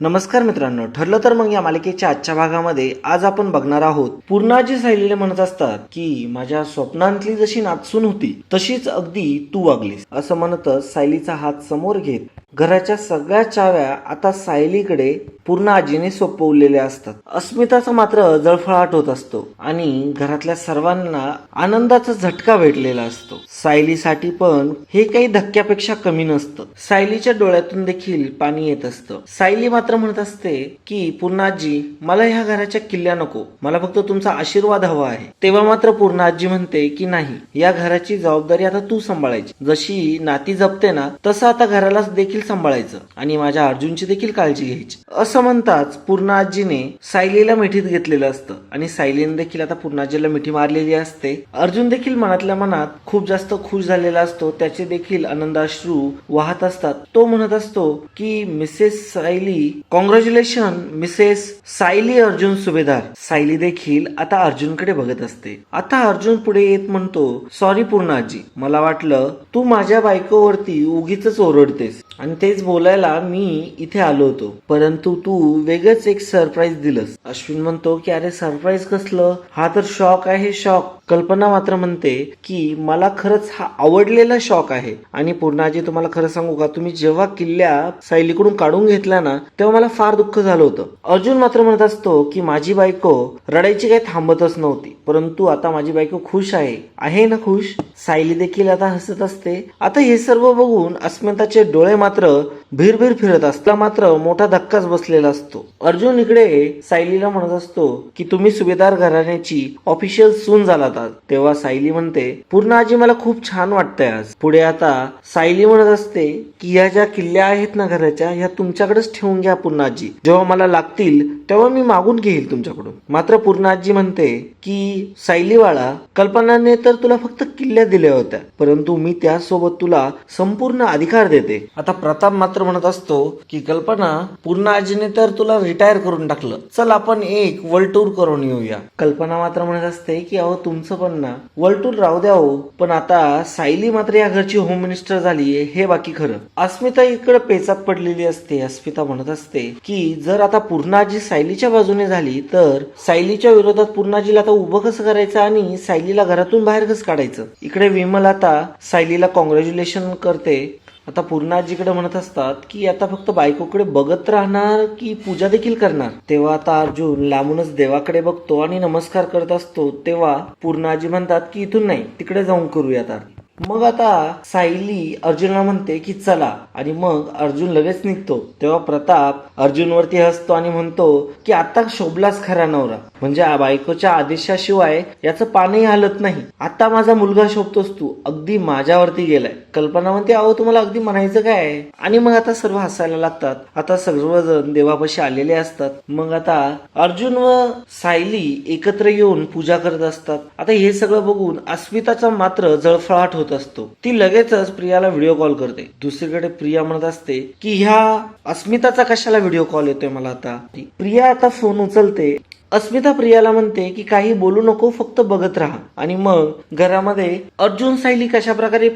नमस्कार मित्रांनो ठरलं तर मग या मालिकेच्या आजच्या भागामध्ये आज आपण बघणार आहोत पूर्णाजी सायलीला म्हणत असतात की माझ्या स्वप्नांतली जशी नाचसून होती तशीच अगदी तू वागलीस. असं म्हणतच सायलीचा हात समोर घेत घराच्या सगळ्या चाव्या आता सायलीकडे पूर्ण आजीने सोपवलेल्या असतात. अस्मिताचा मात्र जळफळाट होत असतो आणि घरातल्या सर्वांना आनंदाचा झटका भेटलेला असतो. सायलीसाठी पण हे काही धक्क्यापेक्षा कमी नसतं. सायलीच्या डोळ्यातून देखील पाणी येत असतं. सायली मात्र म्हणत असते की पूर्णाजी मला ह्या घराच्या किल्ल्या नको. मला फक्त तुमचा आशीर्वाद हवा आहे. तेव्हा मात्र पूर्णाजी म्हणते की नाही या घराची जबाबदारी आता तू सांभाळायची. जशी नाती जपते ना तसं आता घराला देखील सांभाळायचं आणि माझ्या अर्जुनची देखील काळजी घ्यायची. असं म्हणताच पूर्णाजीने सायलीला मिठीत घेतलेलं असतं आणि सायलीने देखील आता पूर्णाजीला मिठी मारलेली असते. अर्जुन देखील मनातल्या मनात खूप जास्त खुश झालेला असतो. त्याचे देखील आनंदाश्रू वाहत असतात. तो म्हणत असतो की Mrs Sayali congratulation Mrs Sayali Arjun Subhedar Sayali देखील आता अर्जुनकडे बघत असते. आता अर्जुन पुढे येत म्हणतो सॉरी पूर्णाजी. मला वाटलं तू माझ्या बायकोवरती उगीच ओरडतेस. आणि तेच बोलायला मी इथे आलो होतो. परंतु तू वेगळंच एक सरप्राईज दिलंस. अश्विन म्हणतो की अरे सरप्राईज कसलं? हा तर शॉक आहे शॉक कल्पना मात्र म्हणते की मला खरंच हा आवडलेला शॉक आहे. आणि पूर्णाजी तुम्हाला खरं सांगू का? तुम्ही जेव्हा किल्ल्या सायलीकडून काढून घेतल्या ना तेव्हा मला फार दुःख झालं होतं. अर्जुन मात्र म्हणत असतो की माझी बायको रडायची काही थांबतच नव्हती परंतु आता माझी बायको खुश आहे. आहे ना खुश? सायली देखील आता हसत असते. आता हे सर्व बघून अस्मिताचे डोळे मात्र भिरभिर फिरत असता मात्र मोठा धक्काच बसलेला असतो. अर्जुन इकडे सायलीला म्हणत असतो की तुम्ही सुभेदार घराण्याची ऑफिशियल सून झालात आज. तेव्हा सायली म्हणते पूर्ण आजी मला खूप छान वाटतंय आज. पुढे आता सायली म्हणत असते की ह्या ज्या किल्ल्या आहेत ना घराच्या ह्या तुमच्याकडेच ठेवून घ्या पूर्ण पूर्णाजी. जेव्हा मला लागतील तेव्हा मी मागून घेईल तुमच्याकडून. मात्र पूर्णाजी म्हणते की सायलीवाळा कल्पनाने तर तुला फक्त किल्ल्या दिल्या होत्या परंतु मी त्यासोबत तुला संपूर्ण अधिकार देते. आता प्रताप मात्र म्हणत असतो की कल्पना पूर्णाजीने तर तुला रिटायर करून टाकलं. चल आपण एक वर्ल्ड टूर करून येऊया. कल्पना मात्र म्हणत असते की अहो तुमचं पण ना. वर्ल्ड टूर राहू द्या हो. पण आता सायली मात्र या घरची होम मिनिस्टर झाली हे बाकी खरं. अस्मिता इकडे पेचात पडलेली असते अस्मिता म्हणत असते की जर आता पूर्णाजी सायलीच्या बाजूने झाली तर सायलीच्या विरोधात पूर्णाजीला आता उभं कसं करायचं आणि सायलीला घरातून बाहेर कसं काढायचं? इकडे विमल आता सायलीला कॉंग्रॅच्युलेशन करते. आता पूर्णाजीकडे म्हणत असतात की आता फक्त बायकोकडे बघत राहणार की पूजा देखील करणार? तेव्हा आता अर्जुन लांबूनच देवाकडे बघतो आणि नमस्कार करत असतो. तेव्हा पूर्णाजी म्हणतात की इथून नाही तिकडे जाऊन करूयात आता. मग आता सायली अर्जुनला म्हणते की चला. आणि मग अर्जुन लगेच निघतो. तेव्हा प्रताप अर्जुनवरती हसतो आणि म्हणतो की आता शोभलाच खरा नवरा. म्हणजे बायकोच्या आदेशाशिवाय याचं पानही हलत नाही. आता माझा मुलगा शोभतोस तू. अगदी माझ्यावरती गेलाय. कल्पना म्हणते अहो तुम्हाला अगदी म्हणायचं काय आहे? आणि मग आता सर्व हसायला लागतात. आता सर्वजण देवापाशी आलेले असतात. मग आता अर्जुन व सायली एकत्र येऊन पूजा करत असतात. आता हे सगळं बघून अस्मिताचा मात्र जळफळाट होत असतो. ती लगेचच प्रियाला व्हिडिओ कॉल करते. दुसरीकडे प्रिया म्हणत असते की ह्या अस्मिताचा कशाला व्हिडिओ कॉल येतोय मला आता? प्रिया आता फोन उचलते. अस्मिता प्रियाला म्हणते की काही बोलू नको फक्त बघत राहा. आणि मग घरामध्ये अर्जुन सायली कशा प्रकारे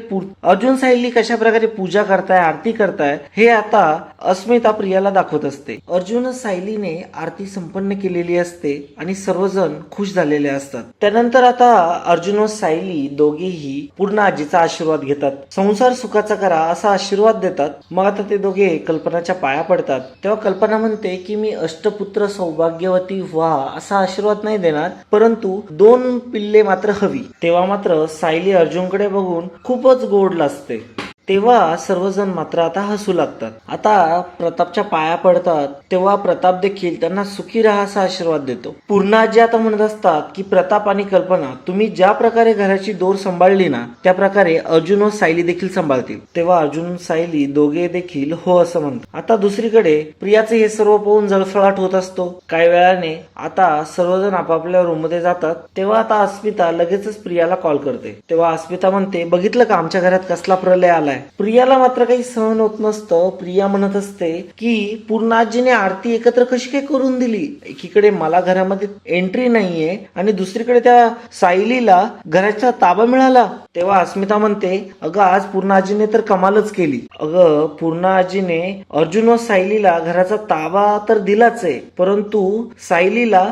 अर्जुन सायली कशा प्रकारे पूजा करताय आरती करताय हे आता अस्मिता प्रियाला दाखवत असते. अर्जुन सायलीने आरती संपन्न केलेली असते आणि सर्वजण खुश झालेले असतात. त्यानंतर आता अर्जुन व सायली दोघेही पूर्ण आजीचा आशीर्वाद घेतात. संसार सुखाचा करा असा आशीर्वाद देतात. मग आता ते दोघे कल्पनाच्या पाया पडतात. तेव्हा कल्पना म्हणते की मी अष्टपुत्र सौभाग्यवती व्हा असा आशीर्वाद नाही देणार परंतु दोन पिल्ले मात्र हवी. तेव्हा मात्र सायली अर्जुनकडे बघून खूपच गोड लाजते. तेव्हा सर्वजण मात्र आता हसू लागतात. आता प्रतापच्या पाया पडतात तेव्हा प्रताप देखील त्यांना सुखी राहा असा आशीर्वाद देतो. पूर्ण आजी आता म्हणत असतात की प्रताप आणि कल्पना तुम्ही ज्या प्रकारे घराची दोर सांभाळली ना त्या प्रकारे अर्जुन व सायली देखील सांभाळतील. तेव्हा अर्जुन सायली दोघे देखील हो असं म्हणतात. आता दुसरीकडे प्रियाचे हे सर्व पाहून जळफळाट होत असतो. काही वेळाने आता सर्वजण आपापल्या रूममध्ये जातात. तेव्हा आता अस्मिता लगेचच प्रियाला कॉल करते. तेव्हा अस्मिता म्हणते बघितलं का आमच्या घरात कसला प्रलय आलाय? प्रियाला मात्र काही सहन होत नसतं. प्रिया म्हणत असते की पूर्ण आजीने आरती एकत्र कशी काय करून दिली? एकीकडे मला घरामध्ये एंट्री नाहीये आणि दुसरीकडे त्या सायलीला घराचा ताबा मिळाला. तेव्हा अस्मिता म्हणते अगं आज पूर्ण आजीने तर कमालच केली. अगं पूर्ण आजीने अर्जुन व सायलीला घराचा ताबा तर दिलाच आहे परंतु सायलीला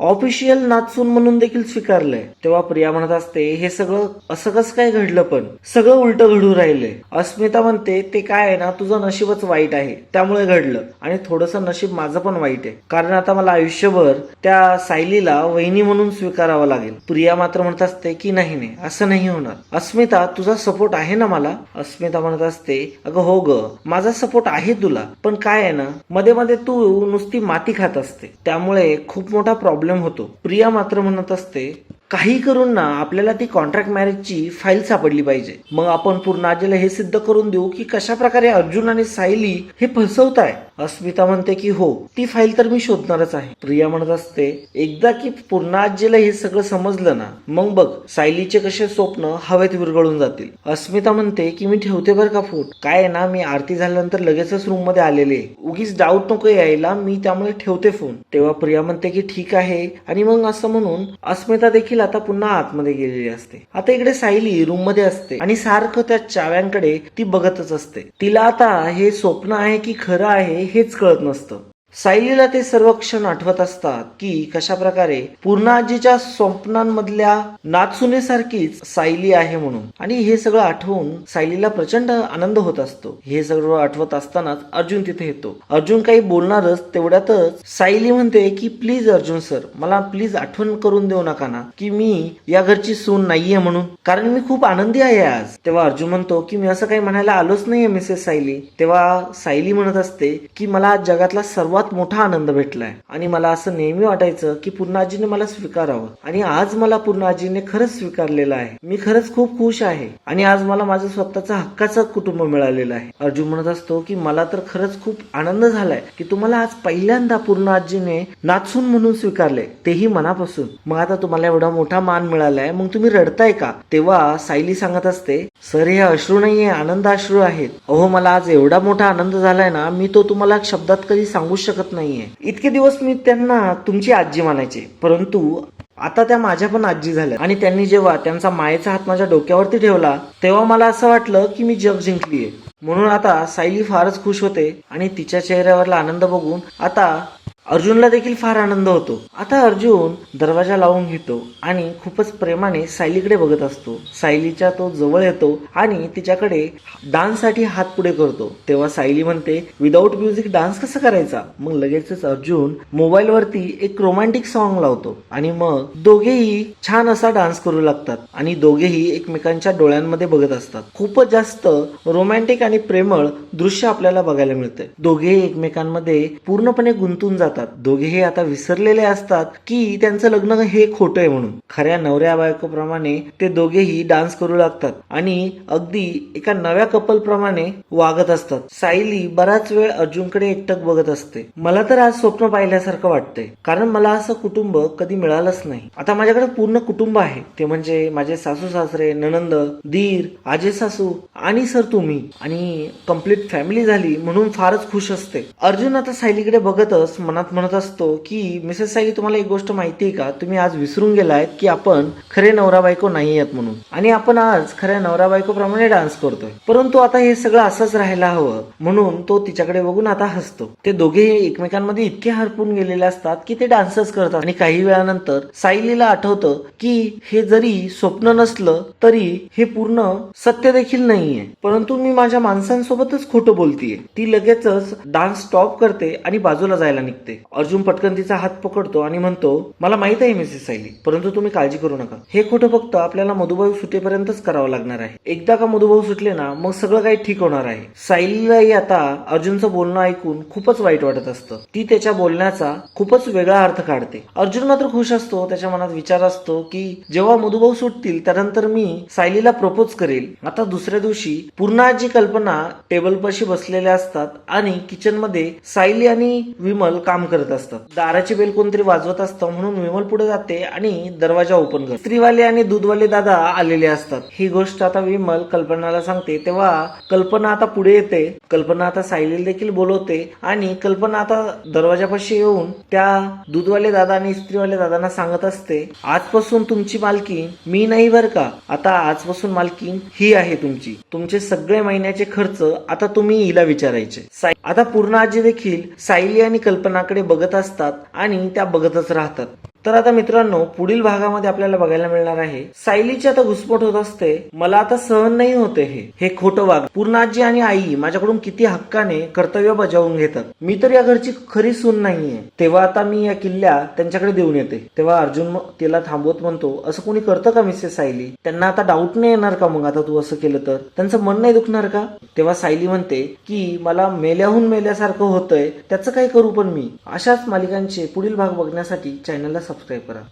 ऑफिशियल नाचून म्हणून देखील स्वीकारलंय. तेव्हा प्रिया म्हणत असते हे सगळं असं कसं काय घडलं पण? सगळं उलट घडू राहिलंय. अस्मिता म्हणते ते काय आहे ना तुझं नशीबच वाईट आहे. त्यामुळे घडलं. आणि थोडंसं नशीब माझं पण वाईट आहे. कारण आता मला आयुष्यभर त्या सायलीला वहिनी म्हणून स्वीकारावं लागेल. प्रिया मात्र म्हणत असते की नाही नाही असं नाही होणार. अस्मिता तुझा सपोर्ट आहे ना मला? अस्मिता म्हणत असते अगं हो ग माझा सपोर्ट आहे तुला. पण काय आहे ना मध्ये मध्ये तू नुसती माती खात असते. त्यामुळे खूप मोठा प्रॉब्लेम प्रॉब्लेम होतो. प्रिया मात्र म्हणत असते काही करून ना आपल्याला ती कॉन्ट्रॅक्ट मॅरेजची फाईल सापडली पाहिजे. मग आपण पूर्ण आजीला हे सिद्ध करून देऊ की कशा प्रकारे अर्जुन आणि सायली हे फसवताय. अस्मिता म्हणते की हो ती फाईल तर मी शोधणारच आहे. प्रिया म्हणत असते एकदा की पूर्ण आजीला हे सगळं समजलं ना मग बघ सायलीचे कसे स्वप्न हवेत विरघळून जातील. अस्मिता म्हणते की मी ठेवते बरं का फोन? काय आहे ना मी आरती झाल्यानंतर लगेचच रूममध्ये आलेले उगीच डाऊट नको यायला मी त्यामुळे ठेवते फोन तेव्हा प्रिया म्हणते की ठीक आहे. आणि मग असं म्हणून अस्मिता देखील आता पुन्हा आतमध्ये गेलेली असते. आता इकडे सायली रूममध्ये असते आणि सारखं त्या चाव्यांकडे ती बघतच असते. तिला आता हे स्वप्न आहे की खरं आहे हेच कळत नसतं. सायलीला ते सर्व क्षण आठवत असतात की कशा प्रकारे पूर्ण आजीच्या स्वप्नांमधल्या नाचुनेसारखीच सायली आहे म्हणून. आणि हे सगळं आठवून सायलीला प्रचंड आनंद होत असतो. हे सगळं आठवत असतानाच अर्जुन तिथे येतो. अर्जुन काही बोलणारच तेवढ्यातच सायली म्हणते की प्लीज अर्जुन सर मला प्लीज आठवण करून देऊ नका ना की मी या घरची सून नाहीये म्हणून. कारण मी खूप आनंदी आहे आज. तेव्हा अर्जुन म्हणतो की मी असं काही म्हणायला आलोच नाहीये मिसेस सायली. तेव्हा सायली म्हणत असते की मला जगातला सर्वात मोठा आनंद भेटलाय. आणि मला असं नेहमी वाटायचं की पूर्णाजीने मला स्वीकारावं. आणि आज मला पूर्णाजीने खरंच स्वीकारलेलं आहे. मी खरंच खूप खुश आहे. आणि आज मला माझं स्वतःचा हक्काचं कुटुंब मिळालेलं आहे. अर्जुन म्हणत असतो की मला तर खरंच खूप आनंद झालाय की तुम्हाला आज पहिल्यांदा पूर्ण आजीने नाचून म्हणून स्वीकारले. तेही मनापासून. मग आता तुम्हाला एवढा मोठा मान मिळालाय. मग तुम्ही रडताय का? तेव्हा सायली सांगत असते सर हे अश्रू नाहीये. आनंद अश्रू आहेत. अहो मला आज एवढा मोठा आनंद झालाय ना मी तो तुम्हाला शब्दात कधी सांगू शकतो नाहीये. इतके दिवस मी त्यांना तुमची आजी मानायचे. परंतु आता त्या माझ्या पण आजी झाल्या. आणि त्यांनी जेव्हा त्यांचा मायेचा हात माझ्या डोक्यावरती ठेवला तेव्हा मला असं वाटलं की मी जग जिंकलीये. म्हणून आता सायली फारच खुश होते आणि तिच्या चेहऱ्यावरला आनंद बघून आता अर्जुनला देखील फार आनंद होतो. आता अर्जुन दरवाजा लावून घेतो आणि खूपच प्रेमाने सायलीकडे बघत असतो. सायलीच्या तो जवळ येतो आणि तिच्याकडे डान्ससाठी हात पुढे करतो. तेव्हा सायली म्हणते विदाऊट म्युझिक डान्स कसा करायचा? मग लगेचच अर्जुन मोबाईल वरती एक रोमॅन्टिक सॉन्ग लावतो आणि मग दोघेही छान असा डान्स करू लागतात आणि दोघेही एकमेकांच्या डोळ्यांमध्ये बघत असतात. खूपच जास्त रोमॅन्टिक आणि प्रेमळ दृश्य आपल्याला बघायला मिळते दोघेही एकमेकांमध्ये पूर्णपणे गुंतून जातात. दोघेही आता विसरलेले असतात की त्यांचं लग्न हे खोटं आहे म्हणून. खऱ्या नवऱ्या बायकोप्रमाणे ते दोघेही डान्स करू लागतात आणि अगदी एका नव्या कपल प्रमाणे वागत असतात. सायली बराच वेळ अर्जुनकडे एकटक बघत असते. मला तर आज स्वप्न पाहिल्यासारखं वाटतंय. कारण मला असं कुटुंब कधी मिळालंच नाही. आता माझ्याकडे पूर्ण कुटुंब आहे. ते म्हणजे माझे सासू सासरे ननंद दीर आजे सासू आणि सर तुम्ही. आणि कंप्लीट फॅमिली झाली म्हणून फारच खुश असते. अर्जुन आता सायलीकडे बघतच मनात म्हणत असतो की मिसेस सायली तुम्हाला एक गोष्ट माहिती आहे का? तुम्ही आज विसरून गेलायत की आपण खरे नवरा बायको नाही आहेत म्हणून. आणि आपण आज खऱ्या नवरा बायको प्रमाणे डान्स करतोय. परंतु आता हे सगळं असंच राहायला हवं. म्हणून तो तिच्याकडे बघून आता हसतो. ते दोघेही एकमेकांमध्ये इतके हरपून गेलेले असतात की ते डान्सच करतात. आणि काही वेळानंतर सायलीला आठवतं की हे जरी स्वप्न नसलं तरी हे पूर्ण सत्य देखील नाहीये. परंतु मी माझ्या माणसांसोबतच खोटं बोलतीये. ती लगेचच डान्स स्टॉप करते आणि बाजूला जायला निघते. अर्जुन पटकन तिचा हात पकडतो आणि म्हणतो मला माहीत आहे मिसेस सायली परंतु तुम्ही काळजी करू नका. हे खोटं फक्त आपल्याला मधुभाऊ सुटेपर्यंतच करावं लागणार आहे. एकदा का मधुभाऊ सुटले ना मग सगळं काही ठीक होणार आहे. सायलीलाही आता अर्जुनचं बोलणं ऐकून खूपच वाईट वाटत असतं. ती त्याच्या बोलण्याचा खूपच वेगळा अर्थ काढते. अर्जुन मात्र खुश असतो त्याच्या मनात विचार असतो की जेव्हा मधुभाऊ सुटतील त्यानंतर मी सायलीला प्रपोज करेल. आता दुसऱ्या दिवशी पुन्हा जी कल्पना टेबल पाशी बसलेल्या असतात आणि किचनमध्ये सायली आणि विमल काम काम करत असतात दाराची बेल कोणतरी वाजवत असतं म्हणून विमल पुढे जाते आणि दरवाजा ओपन करते. स्त्रीवाले आणि दूधवाले दादा आलेले असतात. ही गोष्ट आता विमल कल्पनाला सांगते. तेव्हा कल्पना आता पुढे येते. कल्पना आता सायलीला देखील बोलवते आणि कल्पना आता दरवाजापाशी येऊन त्या दूधवाले दादा आणि स्त्रीवाले दादांना सांगत असते आजपासून तुमची मालकी मी नाही बर का? आता आजपासून मालकी ही आहे तुमची. तुमचे सगळे महिन्याचे खर्च आता तुम्ही हिला विचारायचे. आता पूर्ण आजी देखील सायली आणि कल्पनाकडे बघत असतात आणि त्या बघतच राहतात. तर आता मित्रांनो पुढील भागामध्ये आपल्याला बघायला मिळणार आहे सायलीची आता घुसपट होत असते मला आता सहन नाही होते हे. हे खोटं वाग. पूर्ण आजी आणि आई माझ्याकडून किती हक्काने कर्तव्य बजावून घेतात. मी तर या घरची खरी सून नाहीये. तेव्हा आता मी या किल्ल्या त्यांच्याकडे देऊन येते. तेव्हा अर्जुन मग तिला थांबवत म्हणतो असं कोणी करतं का मिसेस सायली? त्यांना आता डाऊट नाही येणार का मग? आता तू असं केलं तर? त्यांचं मन नाही दुखणार का? तेव्हा सायली म्हणते की मला मेल्याहून मेल्यासारखं होतंय. त्याचं काय करू पण मी. अशाच मालिकांचे पुढील भाग बघण्यासाठी चॅनलला सबस्क्राईब करा.